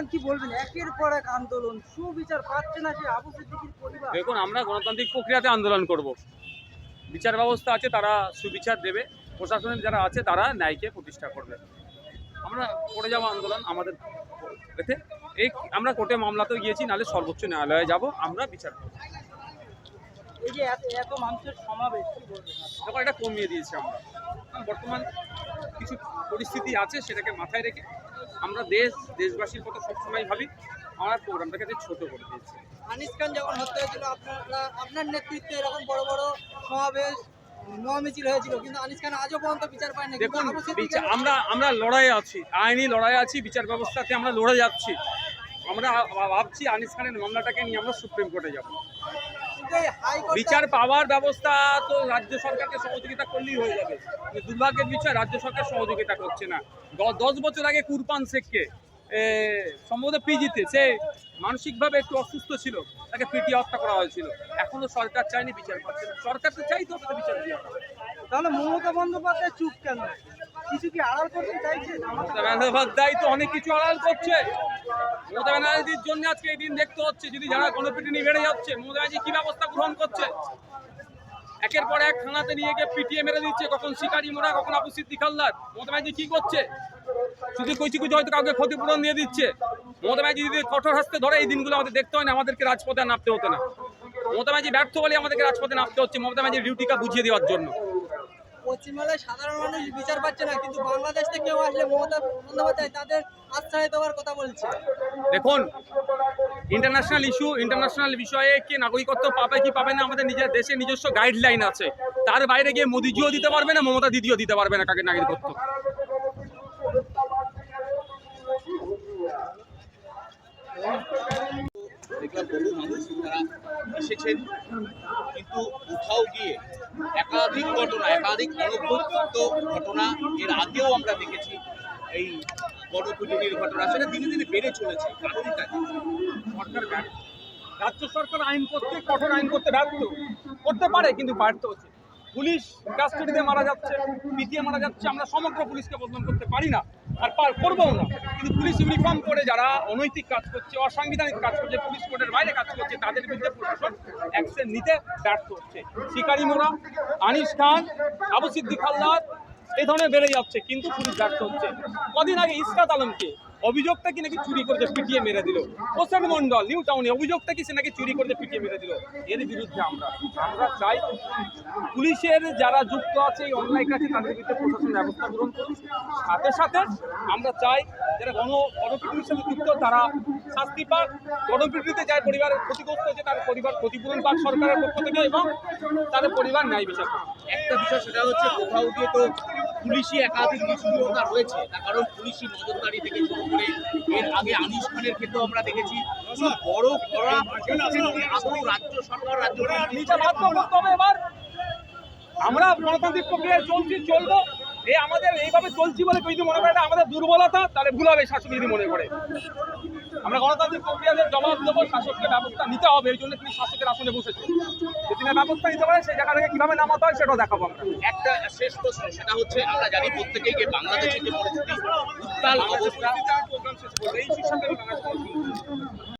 দেখলেন কি বলবেন? একের পর এক আন্দোলন সুবিচার পাচ্ছে না সে আবু সিদ্দিকীর পরিবার। দেখুন আমরা গণতান্ত্রিক প্রক্রিয়াতে আন্দোলন করব। বিচার ব্যবস্থা আছে তারা সুবিচার দেবে। প্রশাসনের যারা আছে তারা ন্যায়কে প্রতিষ্ঠা করবে। আমরা করে যাব আন্দোলন আমাদের এতে। এই আমরা কোর্টে মামলাতেও গিয়েছি নাহলে সর্বোচ্চ ন্যায়ালয়ে যাব আমরা বিচার করব। এই যে এত মানুষের সমাবেশ তখন এটা কমিয়ে দিয়েছি আমরা। বর্তমান কিছু পরিস্থিতি আছে সেটাকে মাথায় রেখে আমরা দেশ দেশবাসীর কথা সবসময় ভাবি। আমরা প্রোগ্রামটাকে যে ছোট করে দিয়েছি। আনিস খান যখন হত্যা হয়েছিল আপনারা আপনার নেতৃত্বে এরকম বড় বড় সমাবেশ মহামিছিল হয়েছিল কিন্তু আনিস খান আজও পর্যন্ত বিচার পায়নি। দেখুন বিচার আমরা আমরা লড়াইয়ে আছি আইনি লড়াই আছি বিচার ব্যবস্থাতে আমরা লড়ে যাচ্ছি। আমরা ভাবছি আনিস খানের মামলাটাকে নিয়ে আমরা সুপ্রিম কোর্টে যাব। বিচার পাওয়ার ব্যবস্থা তো রাজ্য সরকারকে সহযোগিতা করলেই হয়ে যাবে। দুর্ভাগ্যের বিষয়, রাজ্য সরকার সহযোগিতা করছে না। দশ বছর আগে কুরপান শেখকে সম্ভবত পিজিতে, সে মানসিকভাবে একটু অসুস্থ ছিল, তাকে পিটিয়ে হত্যা করা হয়েছিল। এখনও সরকার চায়নি বিচার পাচ্ছে সরকার তো চাইতো বিচার তাহলে মমতা বন্দ্যোপাধ্যায় চুপ কেন? তো অনেক কিছু আড়াল করছে। মমতা আজকে এই দিন দেখতে হচ্ছে, যদি যারা বেড়ে যাচ্ছে ব্যবস্থা গ্রহণ করছে? একের পর এক থানাতে নিয়ে গিয়ে মেরে দিচ্ছে, কখন মমতা করছে? শুধু হয়তো কাউকে ক্ষতিপূরণ দিয়ে দিচ্ছে। মমতা যদি কঠোর হাসতে ধরে, এই দিনগুলো আমাদের দেখতে হয় না, আমাদেরকে রাজপথে নামতে হতো না। মমতা ব্যর্থ বলে আমাদেরকে রাজপথে নামতে হচ্ছে, মমতা ব্যানার্জির ডিউটিটা বুঝিয়ে দেওয়ার জন্য। পশ্চিমবাংলায় সাধারণ মানুষ বিচার পাচ্ছে না, কিন্তু বাংলাদেশ থেকে কেউ আসলে মমতা বন্দ্যোপাধ্যায় তাদের আশ্রয় দেওয়ার কথা বলছে। দেখুন ইন্টারন্যাশনাল ইস্যু ইন্টারন্যাশনাল বিষয়ে কে নাগরিকত্ব পাবে কি পাবে না, আমাদের নিজের দেশে নিজস্ব গাইডলাইন আছে। তার বাইরে গিয়ে মোদিজিও দিতে পারবে না, মমতা দিদিও দিতে পারবে না কাকে নাগরিকত্ব। দেখলাম বহু মানুষ তারা এসেছেন। কিন্তু কোথাও গিয়ে একাধিক ঘটনা, একাধিক অনভ্যুত ঘটনা এর আগেও আমরা দেখেছি। এই গণপুজনীর ঘটনা, সেটা দিনে দিনে বেড়ে চলেছে। কারণটা সরকার রাজ্য সরকার আইন করতে, কঠোর আইন করতে ব্যর্থ। করতে পারে, কিন্তু ব্যর্থ হচ্ছে। পুলিশ কাস্টডিতে মারা যাচ্ছে, পিটিয়ে মারা যাচ্ছে, আমরা সমগ্র পুলিশকে বদনাম করতে পারি না, আর পার করবও না। কিন্তু পুলিশ ইউনিফর্ম করে যারা অনৈতিক কাজ করছে, অসাংবিধানিক কাজ করছে, পুলিশ কোর্টের বাইরে কাজ করছে, তাদের বিরুদ্ধে প্রশাসন অ্যাকশন নিতে ব্যর্থ হচ্ছে। শিকারি মোড়া আনিস খান, আবু সিদ্দিক হালদার এই ধরনের বেড়ে যাচ্ছে, কিন্তু পুলিশ ব্যর্থ হচ্ছে। কদিন আগে ইসরাত আলমকে অভিযোগটা কি নাকি চুরি করতে পিটিয়ে মেরে দিল? হোসেন মন্ডল নিউ টাউনে অভিযোগটা কি সে নাকি চুরি করতে পিটিয়ে মেরে দিল? এর বিরুদ্ধে আমরা আমরা চাই পুলিশের যারা যুক্ত আছে, এই অন্যায় কাছে তাদের বিরুদ্ধে প্রশাসন ব্যবস্থা গ্রহণ করুন সাথে সাথে আমরা চাই যারা গণ, গণপিটুনির সাথে যুক্ত, তারা শাস্তি পাক। গণপিটুনিতে যার পরিবার ক্ষতিগ্রস্ত হচ্ছে তার পরিবার ক্ষতিপূরণ পাক সরকারের পক্ষ থেকে এবং তাদের পরিবার ন্যায় বিচার একটা বিষয়, সেটা হচ্ছে কোথাও গিয়ে তো পুলিশি একাধিক নিষ্ক্রিয়তা রয়েছে, তার কারণ পুলিশি নজরদারি থেকে শুরু করে এর আগে আনিস খানের ক্ষেত্রেও আমরা দেখেছি বড় কড়া রাজ্য সরকার, রাজ্য আমরা গণতান্ত্রিক প্রক্রিয়ায় চলছি, চলবো। এই আমাদের এইভাবে চলছি বলে কেউ যদি মনে করে আমাদের দুর্বলতা, তাহলে ভুল হবে, শাসক যদি মনে করে। আমরা গণতান্ত্রিক প্রক্রিয়াদের জবাব দেবো শাসককে ব্যবস্থা নিতে হবে এই জন্য তিনি শাসকের আসনে বসেছেন। যে তিনি ব্যবস্থা নিতে পারে সেই জায়গা থেকে কীভাবে নামাতে হয় সেটাও দেখাবো আমরা। একটা শেষ প্রশ্ন সেটা হচ্ছে আমরা জানি প্রত্যেকেই যে বাংলাদেশের যে পরিস্থিতি উত্তাল অবস্থা। প্রোগ্রাম শেষ এই